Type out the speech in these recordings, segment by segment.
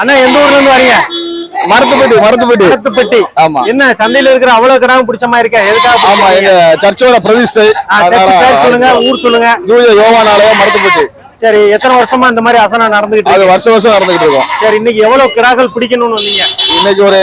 அண்ணா எந்த ஊர்ல இருந்து வரீங்க? மருத்துப்பட்டி மருத்துப்பட்டி. மரத்துப்பட்டி. ஆமா. என்ன சந்தையில இருக்கிற அவ்வளவு கிராமம் பிடிச்ச மாதிரி இருக்கா? எதுக்காக ஆமா எங்க சர்ச்சோட பிரதிஷ்டை. சொல்லுங்க ஊர் சொல்லுங்க. தூய யோவானாலயம் மருத்துப்பட்டி. சரி எத்தனை வருஷமா இந்த மாதிரி அசனம் நடந்துகிட்டு அது வருஷம் வருஷம் நடந்துகிட்டு இருக்கோம். சரி இன்னைக்கு எவ்வளவு கிடாக்கள் பிடிக்கணும்னு வந்தீங்க? இன்னைக்கு ஒரு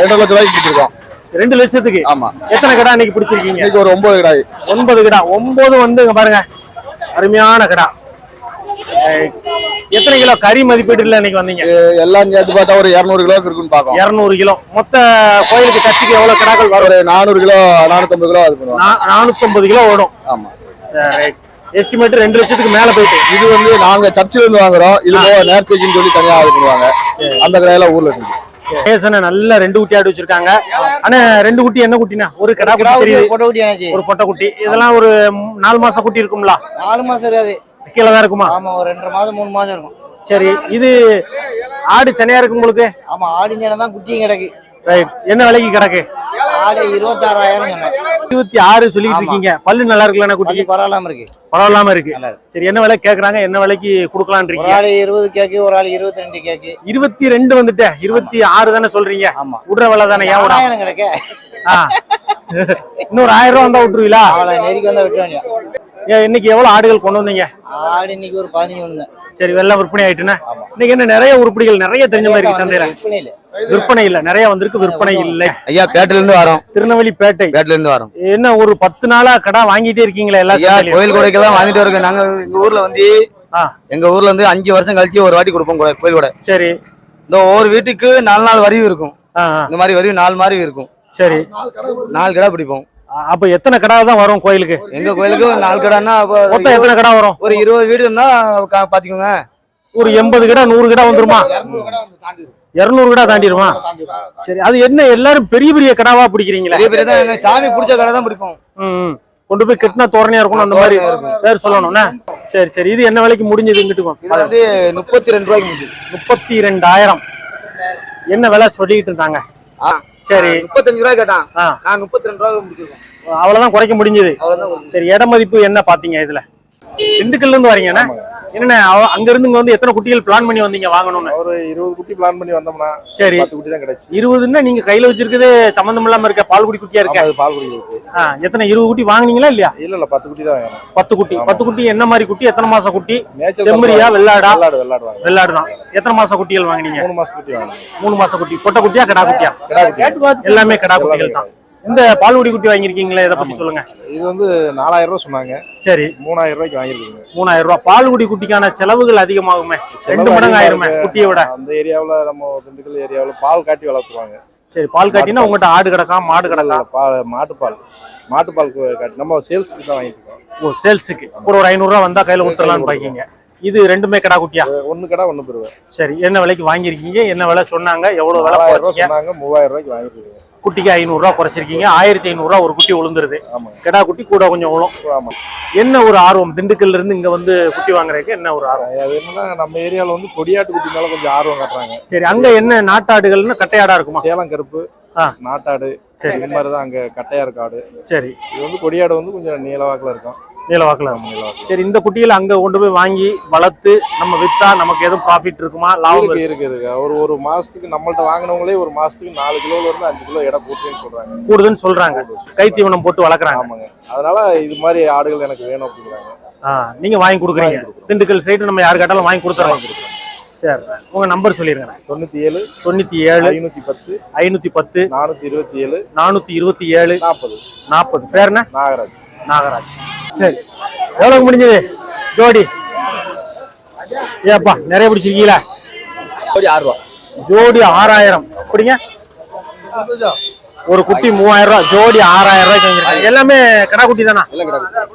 ரெண்டு லட்சம் ரூபாய்க்கு பிடிச்சிருக்கோம். ரெண்டு லட்சத்துக்கு? ஆமா. எத்தனை கடா இன்னைக்கு பிடிச்சிருக்கீங்க? இன்னைக்கு ஒரு ஒன்பது கிடாய். ஒன்பது கிடா. ஒன்பது வந்து பாருங்க. அருமையான கிடா. எத்தனை கிலோ கறி மதிப்பீடுல இன்னைக்கு வந்தீங்க? எல்லாம் சேர்த்து பார்த்தா ஒரு இருநூறு கிலோக்கு இருக்குன்னு பாக்கோம் இருநூறு கிலோ. மொத்த கோயிலுக்கு கட்சிக்கு எவ்வளவு கிடாக்கள் வரும்? ஒரு நானூறு கிலோ நானூத்தம்பது கிலோ அது நானூத்தம்பது கிலோ ஓடும். ஆமா. சரி. எஸ்டிமேட் ரெண்டு லட்சத்துக்கு மேல போயிட்டு. இது வந்து நாங்க சர்ச்சில் இருந்து வாங்குறோம். இது நேர்ச்சைக்குன்னு சொல்லி தனியா இது பண்ணுவாங்க. அந்த கடையில ஊர்ல இருக்கு. பேசன நல்ல ரெண்டு குட்டி ஆடு வச்சிருக்காங்க. ஆனா ரெண்டு குட்டி என்ன குட்டினா ஒரு கிடா குட்டி ஒரு பொட்டை குட்டி இதெல்லாம் ஒரு நாலு மாசம் குட்டி இருக்கும்ல? நாலு மாசம் இருக்காது. கீழே தான் இருக்குமா? ஆமா ஒரு ரெண்டரை மாசம் மூணு மாசம் இருக்கும். சரி இது ஆடு சென்னையா இருக்கு உங்களுக்கு? ஆமா ஆடிஞ்சன தான் குட்டியும் கிடக்கு. ரைட் என்ன விலைக்கு கிடக்கு? ஆடு இருபத்தாறாயிரம் இருபத்தி ஆறு சொல்லிட்டு. இருக்கீங்க. பல்லு நல்லா இருக்குல்ல குட்டி? பரவாயில்லாம இருக்கு. பரவாயில்லாம இருக்கு. சரி என்ன விலை கேக்குறாங்க? என்ன விலைக்கு ஒரு கொடுக்கலான்றீங்க ஆள் இருபது கேக்கு ஒரு ஆள் இருபத்தி ரெண்டு கேக்கு. இருபத்தி ரெண்டு வந்துட்டு. இருபத்தி ஆறு தானே சொல்றீங்க? ஆமா. விடுற விலை தானே ஏன் கிடக்க. இன்னொரு ஆயிரம் ரூபா வந்தா விட்டுருவீங்களா? நெருக்கி வந்தா விட்டு வேண்டிய ஏன் இன்னைக்கு எவ்வளவு ஆடுகள் கொண்டு வந்தீங்க? ஆடு இன்னைக்கு ஒரு பதினஞ்சு ஒண்ணு சரி வெள்ளம் விற்பனை ஆயிட்டுனா? ஆமா. இன்னைக்கு என்ன நிறைய உருப்படிகள் நிறைய தெரிஞ்ச மாதிரி இருக்கு சந்தையில. விற்பனை இல்ல. நிறைய வந்திருக்கு விற்பனை இல்லை. ஐயா பேட்டில இருந்து வரோம். திருநெல்வேலி பேட்டை பேட்டில இருந்து வரோம். என்ன ஒரு பத்து நாளா கடை வாங்கிட்டே இருக்கீங்களா எல்லா ஐயா சந்தையிலயும்? கோயில் கொடைக்கெல்லாம் வாங்கிட்டு இருக்கோம் நாங்க எங்க ஊர்ல வந்து எங்க ஊர்ல வந்து அஞ்சு வருஷம் கழிச்சு ஒரு வாட்டி கொடுப்போம் கொடை- கோயில் கொடை. சரி. இந்த ஒவ்வொரு வீட்டுக்கு நாலு நாள் வரியும் இருக்கும். இந்த மாதிரி வரியும் நாலு மாதிரி இருக்கும். சரி. நாலு கடை பிடிப்போம். அப்ப எத்தனை கடை தான் வரும் கோயிலுக்கு? எங்க கோயிலுக்கு ஒரு நாலு கடைன்னா மொத்தம் எத்தனை கடை வரும்? ஒரு இருபது வீடு இருந்தா பாத்துக்கோங்க. ஒரு எண்பது கடை நூறு கடை வந்துருமா? இருநூறு கடை தாண்டிடுமா சரி அது என்ன எல்லாரும் பெரிய பெரிய கடாவா பிடிக்கிறீங்களா? சாமி பிடிச்ச கடை தான் பிடிப்போம். கொண்டு போய் கெட்டினா தோரணையா இருக்கணும் அந்த மாதிரி பேர் சொல்லணும்னா சரி சரி இது என்ன விலைக்கு முடிஞ்சது இது இங்கிட்டு வந்து முப்பத்தி ரெண்டு ரூபாய்க்கு முடிஞ்சு முப்பத்தி ரெண்டாயிரம். என்ன விலை சொல்லிட்டு இருந்தாங்க? சரி. முப்பத்தஞ்சு ரூபாய் கேட்டான். நான் முப்பத்தி ரெண்டு ரூபாய்க்கு முடிச்சிருக்கோம். அவ்வளவுதான் குறைக்க முடிஞ்சது. சரி இட மதிப்பு என்ன பாத்தீங்க இதுல? திண்டுக்கல்ல இருந்து வரீங்கண்ணா என்னண்ணே அங்க இருந்து இங்க வந்து எத்தனை குட்டிகள் பிளான் பண்ணி வந்தீங்க வாங்கணும்னு? ஒரு இருபது குட்டி பிளான் பண்ணி வந்தோம்னா சரி. பத்து குட்டி தான் கிடைச்சு. இருபதுன்னா நீங்க கையில வச்சிருக்கிறது சம்மந்தம் இல்லாம இருக்க? பால்குடி குட்டியா இருக்க? பால் ஆ, எத்தனை இருபது குட்டி வாங்குனீங்களா இல்லையா? இல்ல இல்ல பத்து குட்டி தான் பத்து குட்டி. பத்து குட்டி என்ன மாதிரி குட்டி? எத்தனை மாச குட்டி? செம்மறியா வெள்ளாடா? வெள்ளாடு வெள்ளாடு வாங்க வெள்ளாடு தான். எத்தனை மாச குட்டிகள் வாங்குனீங்க? மூணு மாசம் குட்டி வாங்கணும் மூணு மாச குட்டி. பொட்டை குட்டியா கடா குட்டியா? கிடா குட்டி. எல்லாமே கடா குட்டிகள் தான். இந்த பால்குடி குட்டி வாங்கியிருக்கீங்களே இதை பத்தி சொல்லுங்க. இது வந்து நாலாயிரம் ரூபாய் சொன்னாங்க. சரி. மூணாயிரம் ரூபாய்க்கு வாங்கிருக்குங்க மூணாயிரம் ரூபாய். பால்குடி குட்டிக்கான செலவுகள் அதிகமாகுமே. ரெண்டு மடங்கு ஆயிருமே குட்டியை விட. அந்த ஏரியாவுல நம்ம திண்டுக்கல் ஏரியாவுல பால் காட்டி வளர்த்துவாங்க சரி பால் காட்டினா உங்ககிட்ட ஆடு கிடக்காம் மாடு கிடக்காம் பால். மாட்டுப்பால் மாட்டுப்பால் கு- காட்டி நம்ம சேல்ஸுக்கு தான் வாங்கிட்டு இருக்கோம். ஓ சேல்ஸுக்கு. ஒரு ஐநூறு ரூபா வந்தா கையில கொடுத்துடலாம்னு பாக்கீங்க. இது ரெண்டுமே கடா குட்டியா? ஒண்ணு கடை ஒண்ணு பெறுவேன் சரி என்ன விலைக்கு வாங்கியிருக்கீங்க? என்ன விலை சொன்னாங்க? எவ்வளவு விலை சொன்னாங்க மூவாயிரம் ரூபாய்க்கு வாங்கிருக்கீங்க குட்டிக்கு ஐநூறு ரூபா குறைச்சிருக்கீங்க. ஆயிரத்தி ஐநூறு ரூபா ஒரு குட்டி விழுந்துருது கிடா குட்டி கூட கொஞ்சம் விழும் என்ன ஒரு ஆர்வம்? திண்டுக்கல்ல இருந்து இங்க வந்து குட்டி வாங்குறதுக்கு என்ன ஒரு ஆர்வம்? அது என்னன்னா நம்ம ஏரியாவுல வந்து கொடியாட்டு குட்டி மேல கொஞ்சம் ஆர்வம் காட்டுறாங்க. சரி அங்க என்ன நாட்டாடுகள்னு கட்டையாடா இருக்குமா? சேலம் கருப்பு. நாட்டாடு சரி. இது மாதிரி தான் அங்க கட்டையா ஆடு சரி. இது வந்து கொடியாடு வந்து கொஞ்சம் நீளவாக்குல இருக்கும். நீலவாக்குல நீளவாக்குல சரி இந்த குட்டியில அங்க கொண்டு போய் வாங்கி வளர்த்து நம்ம வித்தா நமக்கு எதுவும் ப்ராஃபிட் இருக்குமா? லாபம் இருக்கு இருக்கு. ஒரு ஒரு மாசத்துக்கு நம்மள்ட்ட வாங்கினவங்களே ஒரு மாசத்துக்கு நாலு கிலோல இருந்து அஞ்சு கிலோ எடை போட்டுன்னு சொல்றாங்க. கூடுதுன்னு சொல்றாங்க. கைத்தீவனம் போட்டு வளர்க்குறாங்க. ஆமாங்க. அதனால இது மாதிரி ஆடுகள் எனக்கு வேணும் அப்படிங்கிறாங்க. ஆ, நீங்க வாங்கி கொடுக்குறீங்க. திண்டுக்கல் சைடு நம்ம யாரு கேட்டாலும் வாங்கி கொடுத்துறோம். சரி உங்க நம்பர் சொல்லிருங்க தொண்ணூத்தி ஏழு தொண்ணூத்தி ஏழு ஐநூத்தி பத்து ஐநூத்தி பத்து நானூத்தி இருபத்தி ஏழு நானூத்தி இருபத்தி ஏழு நாற்பது. நாற்பது. பேர் என்ன? நாகராஜ். நாகராஜ். சரி. எவ்வளவு முடிஞ்சது? ஜோடி. ஏப்பா நிறைய பிடிச்சிருக்கீங்களா? ஆறு ரூபா. ஜோடி ஆறாயிரம். அப்படிங்க ஒரு குட்டி மூவாயிரம் ரூபாய் ஜோடி ஆறாயிரம் ரூபாய்க்கு வாங்கிருக்காங்க எல்லாமே கடா குட்டி தானா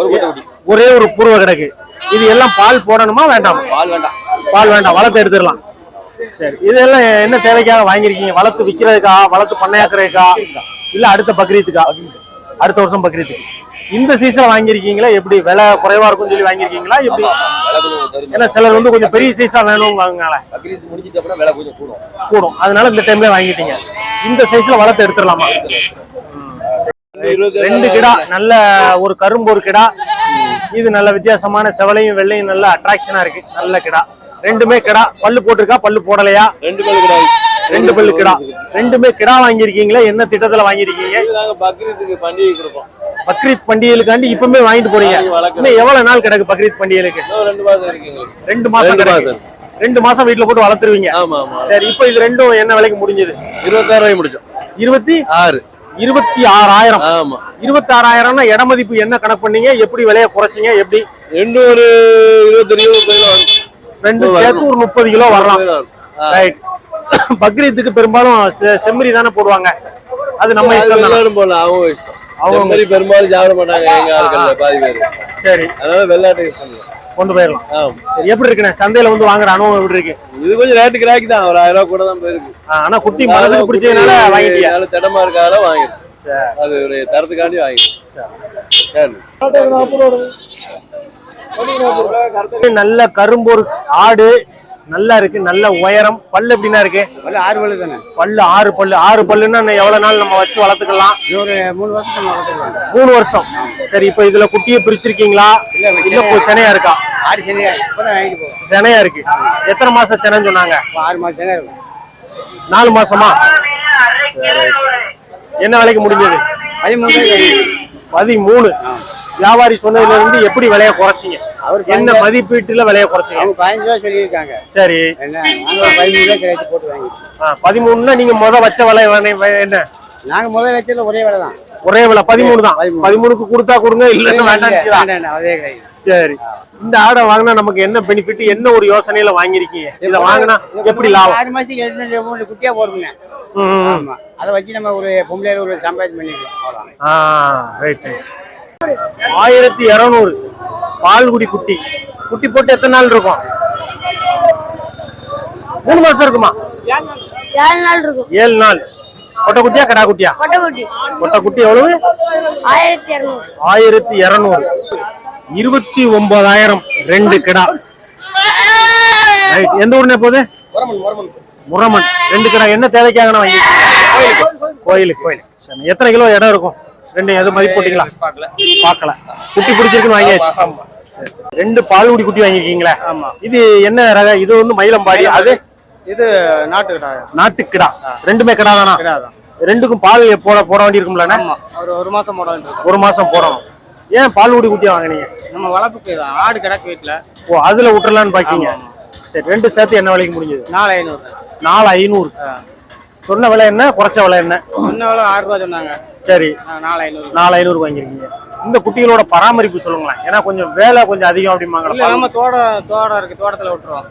ஒரு ஒரே பூர்வ கிடக்கு. இது எல்லாம் பால் போடணுமா வேண்டாமா? பால் வேண்டாம். பால் வேண்டாம். வளர்த்து எடுத்துடலாம். சரி. இதெல்லாம் என்ன தேவைக்காக வாங்கியிருக்கீங்க? வளர்த்து விற்கிறதுக்கா வளர்த்து பண்ணையாக்குறதுக்கா? இல்ல அடுத்த பக்ரீத்துக்கா? அடுத்த வருஷம் பக்ரீத்துக்கு. இந்த சீசன் வாங்கியிருக்கீங்களா? எப்படி விலை குறைவா இருக்கும்னு சொல்லி வாங்கியிருக்கீங்களா? எப்படி? ஏன்னா சிலர் வந்து கொஞ்சம் பெரிய சைஸா வேணும் விலை கொஞ்சம் கூடும். கூடும். அதனால இந்த டைம்ல வாங்கிட்டீங்க. இந்த சைஸ்ல வளர்த்து எடுத்துடலாமா? ரெண்டு கிடா நல்ல ஒரு கரும்பு ஒரு கிடா. இது நல்ல வித்தியாசமான செவலையும் வெள்ளையும் நல்ல அட்ராக்ஷனா இருக்கு. நல்ல கிடா. ரெண்டுமே கிடா. பல்லு போட்டிருக்கா? பல்லு போடலையா? ரெண்டு பேர் கிடையாது ரெண்டு பல்லு கிடா. ரெண்டுமே கிடா வாங்கியிருக்கீங்களா? என்ன திட்டத்துல வாங்கியிருக்கீங்க? நாங்க பக்ரீத்துக்கு பண்டிகை கொடுப்போம். பக்ரீத் பண்டிகைகளுக்காண்டி இப்பவுமே வாங்கிட்டு போறீங்க. இன்னும் எவ்வளவு நாள் கிடக்கு பக்ரீத் பண்டிகைகளுக்கு? இன்னும் ரெண்டு மாசம் இருக்கு ரெண்டு மாசம் கிடக்கு. ரெண்டு மாசம் வீட்டுல போட்டு வளர்த்துருவீங்க. ஆமா ஆமா. சரி இப்போ இது ரெண்டும் என்ன விலைக்கு முடிஞ்சது? இருபத்தாயிரம் ரூபாய் முடிச்சோம். இருபத்தி ஆறு. இருபத்தி ஆறாயிரம். ஆமா. இருபத்தி ஆறாயிரம்னா இட மதிப்பு என்ன கணக்கு பண்ணீங்க? எப்படி விலைய குறைச்சீங்க? எப்படி? ரெண்டு ஒரு இருபத்தஞ்சு இருபது கிலோ வரும். ரெண்டு. சேர்த்து ஒரு முப்பது கிலோ வரலாம். ரைட் பக்ரீத்துக்கு பெரும்பாலும் செம்மறி தானே போடுவாங்க. அது நம்ம இஷ்டம். வெள்ளாடும் போடலாம் அவங்க இஷ்டம். அவங்க மாதிரி பெரும்பாலும் சாப்பிட மாட்டாங்க எங்க ஆட்கள்ல பாதி பேர். சரி. அதனால வெள்ளாட்டு யூஸ் பண்ணலாம். கொண்டு போயிடலாம். சரி எப்படி இருக்குண்ணே சந்தையில வந்து வாங்குற அனுபவம் எப்படி இருக்கு? இது கொஞ்சம் ரேட்டு கிராக்கி தான் ஒரு ஆயிரம் ரூபாய் கூட தான் போயிருக்கு. ஆனா குட்டி மனசுக்கு பிடிச்சதுனால வாங்கிட்டியா? திடமா இருக்காத வாங்கிடும் அது ஒரு தரத்துக்காண்டி வாங்கிடும் நல்ல கரும்பொரு ஆடு நல்லா இருக்கு நல்ல உயரம். பல்லு எப்படின்னா இருக்கு? ஆறு பல்லு தானே? பல்லு ஆறு பல்லு. ஆறு பல்லுன்னா எவ்வளவு நாள் நம்ம வச்சு வளர்த்துக்கலாம்? ஒரு மூணு வருஷம் மூணு வருஷம். சரி இப்போ இதுல குட்டியை பிரிச்சிருக்கீங்களா? இல்ல சென்னையா? இருக்கா? ஆறு சென்னையா? சென்னையா இருக்கு. எத்தனை மாசம் சென்னைன்னு சொன்னாங்க? ஆறு மாசம் சென்னை இருக்கும் நாலு மாசமா. என்ன விலைக்கு முடிஞ்சது? பதிமூணு. பதிமூணு. வியாபாரி சொன்னதுல இருந்து எப்படி விலைய குறைச்சீங்க? அவர் என்ன மதிப்பீட்டுல விலைய குறைச்சீங்க? அவங்க பதினஞ்சு ரூபா சொல்லியிருக்காங்க. சரி. என்ன நாங்க பதிமூணு ரூபா கிராக்கி போட்டு வாங்கிட்டோம். ஆ, பதிமூணுன்னா நீங்க முத வச்ச விலை என்ன? நாங்க முதல்ல வச்சதுல ஒரே வேலை தான். ஒரே விலை பதிமூணு தான். பதிமூணு. பதிமூணுக்கு கொடுத்தா கொடுங்க இல்லைன்னு வேண்டாம் அதே சரி. இந்த ஆடை வாங்கினா நமக்கு என்ன பெனிஃபிட் என்ன ஒரு யோசனையில வாங்கிருக்கீங்க இத வாங்கினா எப்படி லாபம்? ஆறு மாசத்துக்கு மூணு குட்டியா போடுங்க அதை வச்சு நம்ம ஒரு பொம்பளையில ஒரு சம்பாதிச்சு பண்ணிக்கலாம். ரைட் ரைட் ஆயிரத்தி இருநூறு. பால்குடி குட்டி. குட்டி போட்டு எத்தனை நாள் இருக்கும்? மூணு மாசம் இருக்குமா? ஏழு நாள் இருக்கும். ஏழு நாள். கொட்டை குட்டியா கடா குட்டியா? கொட்டை. குட்டி எவ்வளவு? ஆயிரத்தி இரநூறு. இருபத்தி ஒன்பதாயிரம் ரெண்டு கிடா. எந்த ஊர்னே போகுது? முரமன். ரெண்டு கிடா. என்ன தேவைக்காக நான் வாங்கி கோயிலுக்கு. கோயிலுக்கு. சரி எத்தனை கிலோ இடம் இருக்கும்? ரெண்டு எது மதிப்பு போட்டீங்களா பார்க்கல. குட்டி பிடிச்சிருக்குன்னு வாங்கியாச்சு. ரெண்டு பால்குடி குட்டி வாங்கிருக்கீங்களா ஆமா. இது என்ன ரக? இது வந்து மயிலம்பாடி அது? இது நாட்டு கடை. நாட்டு கிடா ரெண்டுமே கிடா தானா. ரெண்டுக்கும் பால் போட போட வேண்டி இருக்கும்ல ஒரு ஒரு மாசம் போட வேண்டியிருக்கும். ஒரு மாசம் போடணும். ஏன் பால்குடி குட்டியா வாங்குனீங்க? நம்ம வளர்ப்புக்கு தான் ஆடு கிடக்கு வீட்டுல ஓ அதுல விட்டுறலான்னு பாக்கீங்க. சரி ரெண்டு சேர்த்து என்ன விலைக்கு முடிஞ்சது? நாலு ஐநூறு. நாலு ஐநூறு. சொன்ன விலை என்ன? குறைச்ச விலை என்ன? முன்ன எவ்வளோ ஆறு ரூபா சொன்னாங்க. சரி. ஆ, நாலு ஐநூறு. நாலு ஐநூறு வாங்கிருக்கீங்க. இந்த குட்டிகளோட பராமரிப்பு சொல்லுங்களேன். ஏன்னா கொஞ்சம் வேலை கொஞ்சம் அதிகம் இல்ல அப்படிம்பாங்களா நம்ம தோட்டம் தோட்டம் இருக்கு தோட்டத்துல விட்டுருவோம்.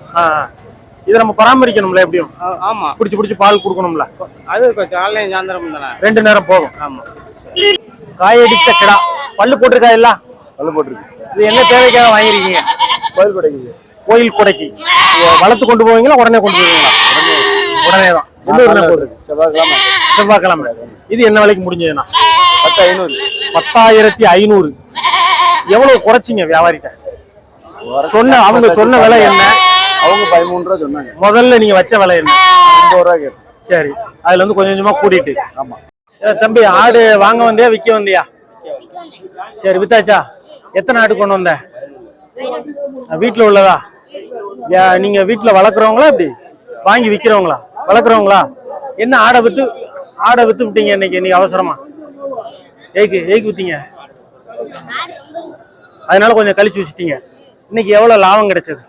இதை நம்ம பராமரிக்கணும்ல எப்படியும்? ஆ, ஆமா. பிடிச்சி பிடிச்சி பால் கொடுக்கணும்ல? அது கொஞ்சம் ஆன்லைன் சாயந்தரம் தானே. ரெண்டு நேரம் போகும். ஆமா. காயடிச்ச கிடா. பல்லு போட்டிருக்கா இல்ல? நல்ல போட்டிருக்கு. இது என்ன தேவைக்காக வாங்கிருக்கீங்க? கோயில் கிடைக்குது கோயில் கொடைக்கு. வளர்த்து கொண்டு போவீங்களா உடனே கொண்டு போவீங்களா? உடனே. தான். ஊர்ல போகுது செவ்வாய்க்கிழமை. செவ்வாய்க்கிழமை. இது என்ன விலைக்கு முடிஞ்சதுன்னா? பத்து ஐநூறு. பத்தாயிரத்தி ஐநூறு. எவ்வளவு குறைச்சிங்க வியாபாரிட்ட சொன்ன அவங்க சொன்ன விலை என்ன? அவங்க பதிமூணு ரூபா சொன்னாங்க. முதல்ல நீங்க வச்ச விலை என்ன? ஐம்பது ரூபா கேட்டேன். சரி. அதுல இருந்து கொஞ்சம் கொஞ்சமா கூட்டிட்டு ஆமா. தம்பி ஆடு வாங்க வந்தியா விக்க வந்தியா? சரி வித்தாச்சா? எத்தனை ஆடு கொண்டு வந்த? வீட்ல உள்ளதா? யா- நீங்க வீட்ல வளர்க்குறவங்களா இப்படி வாங்கி விக்கிறவங்களா? வளர்க்குறவங்களா? என்ன ஆடை வித்து ஆடை வித்து விட்டீங்க இன்னைக்கு? இன்னைக்கு அவசரமா? ஏக்கு ஏக்கு வித்தீங்க? அதனால கொஞ்சம் கழிச்சு வச்சுட்டீங்க. இன்னைக்கு எவ்வளவு லாபம் கிடைச்சது?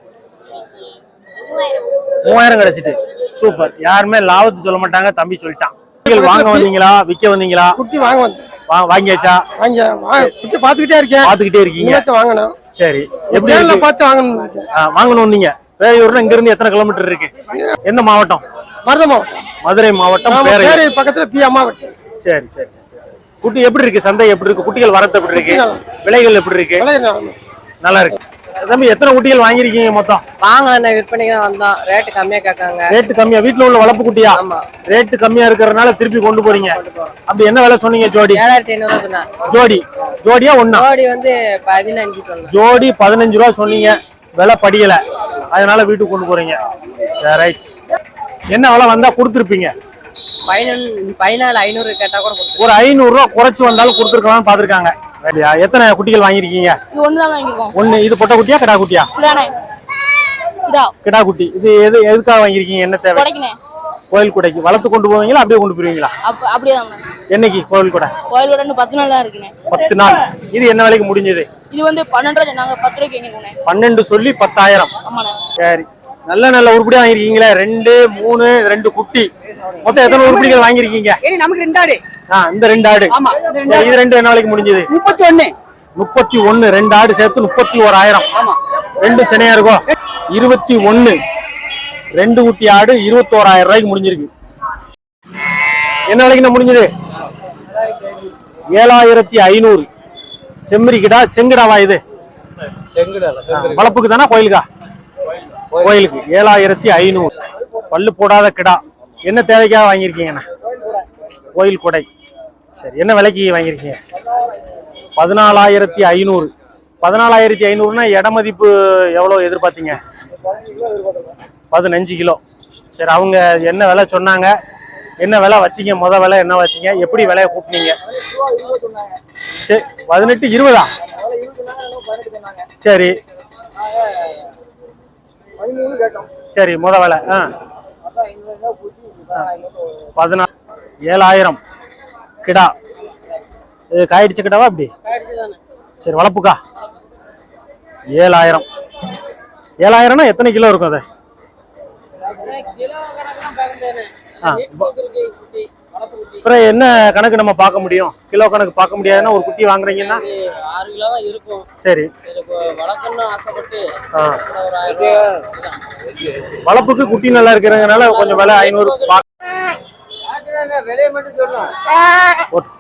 மூவாயிரம் கிடைச்சிட்டு. சூப்பர். யாருமே லாபத்தை சொல்ல மாட்டாங்க. தம்பி சொல்லிட்டான். வாங்க வந்தீங்களா? விக்க வந்தீங்களா? குட்டி வாங்க வாங்கியாச்சா? வாங்க குட்டி பார்த்துக்கிட்டே இருக்கேன். பாத்துக்கிட்டே இருக்கீங்க. வாங்கணும். சரி. எப்படி? பார்த்து வாங்கணும் வாங்கணும் வந்தீங்க. பேரையூர்ல இங்க இருந்து எத்தனை கிலோமீட்டர் இருக்கு? எந்த மாவட்டம்? மருத மாவட்டம் மதுரை மாவட்டம் பேரையூர். பக்கத்துல பி அம்மாவட்டி. சரி சரி சரி, சரி. குட்டி எப்படி இருக்கு? சந்தை எப்படி இருக்கு? குட்டிகள் வரத்து எப்படி இருக்கு. விலைகள் எப்படி இருக்கு? நல்லா. இருக்கு. தம்பி எத்தனை குட்டிகள் வாங்கியிருக்கீங்க மொத்தம்? வாங்கலாம் விற்பனைக்கு தான் வந்தோம். ரேட்டு கம்மியா கேட்காங்க. ரேட்டு கம்மியா? வீட்ல உள்ள வளர்ப்பு குட்டியா? ஆமா. ரேட்டு கம்மியா இருக்கிறதுனால திருப்பி கொண்டு போறீங்க. அப்படி என்ன விலை சொன்னீங்க ஜோடி? ஏழாயிரத்தி ஐநூறு ஜோடி. ஜோடியா ஒண்ணா? ஜோடி வந்து பதினஞ்சு ஜோடி பதினஞ்சு ரூபா சொன்னீங்க. விலை படியல. அதனால வீட்டுக்கு கொண்டு போறீங்க. ரைட் என்ன விலை வந்தா கொடுத்துருப்பீங்க? பதினாலு ஐநூறு கேட்டா கூட ஒரு ஐநூறு ரூபா குறைச்சு வந்தாலும் கொடுத்துருக்கலாம்னு பாத்துருக்காங்க வேலையா எத்தனை குட்டிகள் வாங்கியிருக்கோம். ஒண்ணு இது பொட்டை குட்டியா கிடா குட்டியா? கிடா குட்டி. இது எது எதுக்காக வாங்கியிருக்கீங்க? என்ன தேவை? கோயில் கூடைக்கு. வளர்த்து கொண்டு போவீங்களா அப்படியே கொண்டு போயிருவீங்களா? அப்ப அப்படியே என்னைக்கு கோயில் கூடை? இன்னும் பத்து நாள் தான் இருக்குண்ணே. பத்து நாள். இது என்ன விலைக்கு முடிஞ்சது? இது வந்து பன்னெண்டு பன்னெண்டு சொல்லி பத்தாயிரம். சரி. நல்ல நல்ல உருப்படியா வாங்கிருக்கீங்களே ரெண்டு மூணு ரெண்டு குட்டி. மொத்தம் எத்தனை உருப்படிகள் வாங்கியிருக்கீங்க? நமக்கு ரெண்டு ஆடு. ஆ இந்த ரெண்டு ஆடு. இது ரெண்டு என்ன விலைக்கு முடிஞ்சது? முப்பத்தி ஒண்ணு முப்பத்தி ஒண்ணு ரெண்டு ஆடு சேர்த்து முப்பத்தி ஓராயிரம் ரெண்டு சென்னையா இருக்கும் இருபத்தி ஒண்ணு ரெண்டு குட்டி ஆடு இருபத்தோராயிரம் ரூபாய்க்கு முடிஞ்சிருக்கு. என்ன விலைக்கு முடிஞ்சது? ஏழாயிரத்தி ஐநூறு. செம்மறி கிடா செங்கடாவா இது? வளப்புக்கு தானே கோயிலுக்கா? கோயிலுக்கு. ஏழாயிரத்தி ஐநூறு. பல்லு போடாத கிடா. என்ன தேவைக்காக வாங்கியிருக்கீங்கண்ணா கோயில் கொடை. சரி என்ன விலைக்கு வாங்கியிருக்கீங்க? பதினாலாயிரத்தி ஐநூறு. பதினாலாயிரத்தி ஐநூறுனா இட மதிப்பு எவ்வளோ எதிர்பார்த்தீங்க? பதினஞ்சு கிலோ. சரி அவங்க என்ன விலை சொன்னாங்க? என்ன விலை வச்சீங்க? முத விலை என்ன வச்சிங்க? எப்படி விலையை கூட்டினீங்க? சரி பதினெட்டு இருபதா? சரி சரி முத விலை. ஆ. பதினா ஏழாயிரம். கிடா. இது காயிடுச்சு கிடாவா அப்படி சரி வளர்ப்புக்கா. ஏழாயிரம். ஏழாயிரம்னா எத்தனை கிலோ இருக்கும் அது? ஆ, அப்புறம் என்ன கணக்கு நம்ம பார்க்க முடியும்? கிலோ கணக்கு பார்க்க முடியாதுன்னா ஒரு குட்டி வாங்குறீங்கன்னா? ஆறு கிலோ தான் இருக்கும். சரி. வளர்ப்புக்கு குட்டி நல்லா இருக்கிறதுனால கொஞ்சம் விலை ஐநூறு விலையை மட்டும் சொல்லணும்?